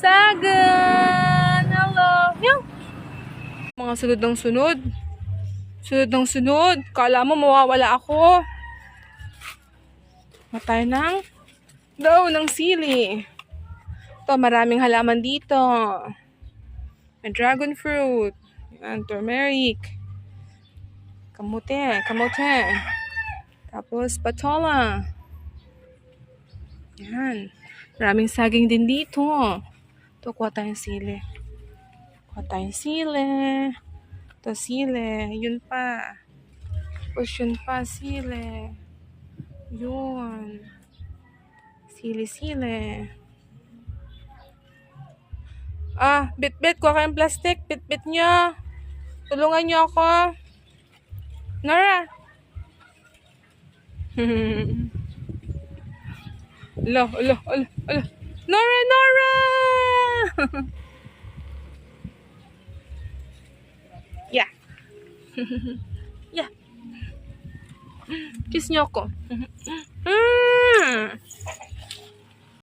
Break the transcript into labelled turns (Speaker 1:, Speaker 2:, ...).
Speaker 1: Sagan! Hello! Meow! Mga sunod ng sunod. Sunod ng sunod. Kala mo mawawala ako. Matay ng daw ng sili. Ito, maraming halaman dito. May dragon fruit. Yan, turmeric. Kamote, kamote. Tapos, patola. Yan. Maraming saging din dito. Ito, kuha tayong sili. Kuha tayong sili. Ito, sili. Yun pa. Tapos yun pa, sili. Yun. Sili-sili. Ah, bit-bit. Kuha kayong plastic. Bit-bit nyo. Tulungan nyo ako. Nora. Alo, alo, alo, alo. Nora, Nora! yeah. yeah. Kiss niyo ako. Mm.